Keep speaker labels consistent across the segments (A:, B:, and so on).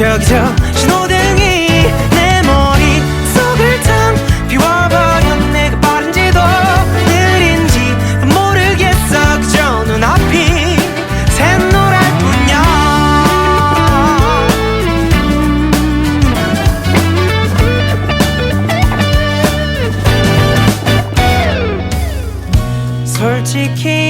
A: 저기 저 신호등이 내 머릿속을 탕 비워버려 내가 빠른지도 느린지 모르겠어. 그저 눈앞이 샛노랄 뿐이야. 솔직히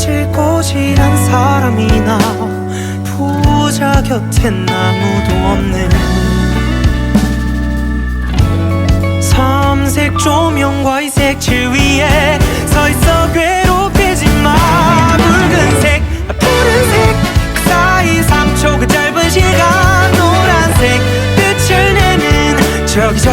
A: 꼬질꼬질한 사람이나 부자 곁엔 아무도 없는 삼색 조명과 이 색칠 위에 서 있어 괴롭히지 마. 붉은색 푸른색 그 사이 3초 그 짧은 시간 노란색 빛을 내는 저기 저